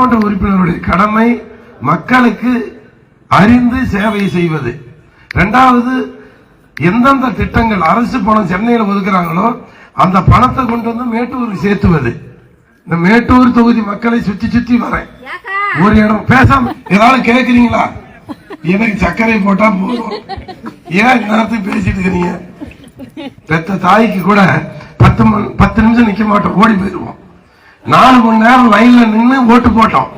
சட்டமன்ற உறுப்பினருடைய கடமை மக்களுக்கு அறிந்து சேவை செய்வது. இரண்டாவது எந்தெந்த திட்டங்கள் அரசு பணம் சென்னையில் ஒதுக்குறாங்களோ அந்த பணத்தை கொண்டு வந்து மேட்டூருக்கு சேர்த்துவது. இந்த மேட்டூர் தொகுதி மக்களை சுத்தி சுத்தி வரேன். ஒரு இடம். பேசாம ஏதாவது கேக்குறீங்களா? எனக்கு சர்க்கரை போட்டா போதும். ஏன் இந்நேரத்துக்கு பேசிட்டு இருக்கிறீங்க? பெத்த தாய்க்கு கூட பத்து பத்து நிமிஷம் நிக்க மாட்டோம். ஓடி போயிருவோம் நாலு மணி நேரம் லைன்ல நின்னு ஓட்டு போட்டோம்.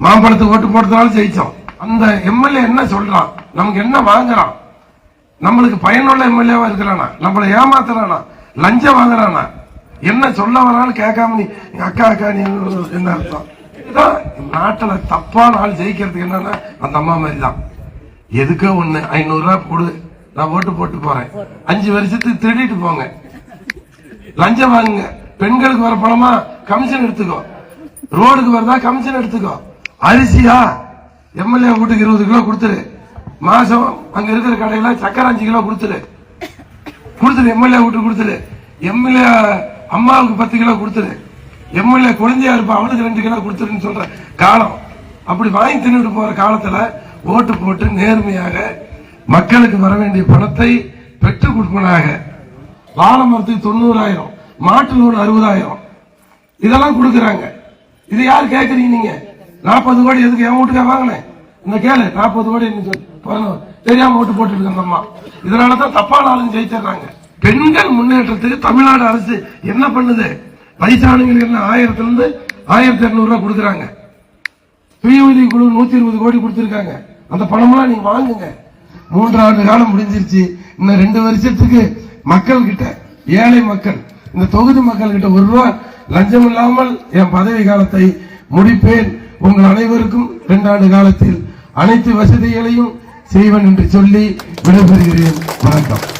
மாம்பழத்துக்கு ஓட்டு போட்டதுனால ஜெயிச்சோம். அந்த எம்எல்ஏ என்ன சொல்றான்? நமக்கு என்ன வாங்குறான்? நம்மளுக்கு பயனுள்ள எம்எல்ஏவா இருக்கிறானா? நம்மளை ஏமாத்துறானா? லஞ்சம் வாங்குறானா? என்ன சொல்ல வரான்னு கேட்காம நீ அக்கா அக்கா நீ? என்ன அர்த்தம்? நாட்டுல தப்பான ஆள் ஜெயிக்கிறதுக்கு என்னன்னா அந்த அம்மா மாதிரி தான் எதுக்கோ ஒண்ணு ஐநூறு ரூபாய் போடு நான் ஓட்டு போட்டு போறேன். அஞ்சு வருஷத்துக்கு திருடிட்டு போங்க. லஞ்சம் வாங்குங்க. பெண்களுக்கு வர பணமா? கமிஷன் எடுத்துக்கோ. ரோடுக்கு வருதா கமிஷன் எடுத்துக்கோ. அரிசியா? எம்எல்ஏ வீட்டுக்கு இருபது கிலோ கொடுத்துரு. மாசம் அங்க இருக்கிற கடையில சக்கரை அஞ்சு கிலோ கொடுத்துரு. கொடுத்துரு எம்எல்ஏ வீட்டுக்கு கொடுத்துரு. எம்எல்ஏ அம்மாவுக்கு பத்து கிலோ கொடுத்துரு. எம்எல்ஏ குழந்தையா இருப்பா அவனுக்கு ரெண்டு கிலோ கொடுத்துருன்னு சொல்ற காலம். அப்படி வாங்கி தின்னுட்டு போற காலத்துல ஓட்டு போட்டு நேர்மையாக மக்களுக்கு வர வேண்டிய பணத்தை பெற்றுக் கொடுப்பனாக வாழை மரத்துக்கு தொண்ணூறாயிரம் மாட்டு லோன் அறுபதாயிரம். இதெல்லாம் கொடுக்குறாங்க. இது யார் கேட்கறீங்க நீங்க? நாற்பது கோடி எதுக்கு? என் வீட்டுக்கா வாங்கினேன். இந்த கேளு நாற்பது கோடி பதினோரு. தெரியாம ஓட்டு போட்டு இருக்க அம்மா இதனாலதான் தப்பான ஆளுங்க ஜெயிச்சிடுறாங்க. பெண்கள் முன்னேற்றத்துக்கு தமிழ்நாடு அரசு என்ன பண்ணுது? வயசானவங்களுக்கு என்ன ஆயிரத்துல இருந்து ஆயிரத்தி இருநூறு ரூபா கொடுக்குறாங்க. சுய உதவி குழு நூத்தி இருபது கோடி கொடுத்துருக்காங்க. அந்த பணம்லாம் நீங்க வாங்குங்க. மூன்று ஆண்டு காலம் முடிஞ்சிருச்சு. இன்னும் ரெண்டு வருஷத்துக்கு மக்கள் கிட்ட ஏழை மக்கள் இந்த தொகுதி மக்கள் கிட்ட ஒரு ரூபா லஞ்சம் இல்லாமல் என் பதவி காலத்தை முடிப்பேன். உங்கள் அனைவருக்கும் இரண்டாண்டு காலத்தில் அனைத்து வசதிகளையும் செய்வேன் என்று சொல்லி விடைபெறுகிறேன். வணக்கம்.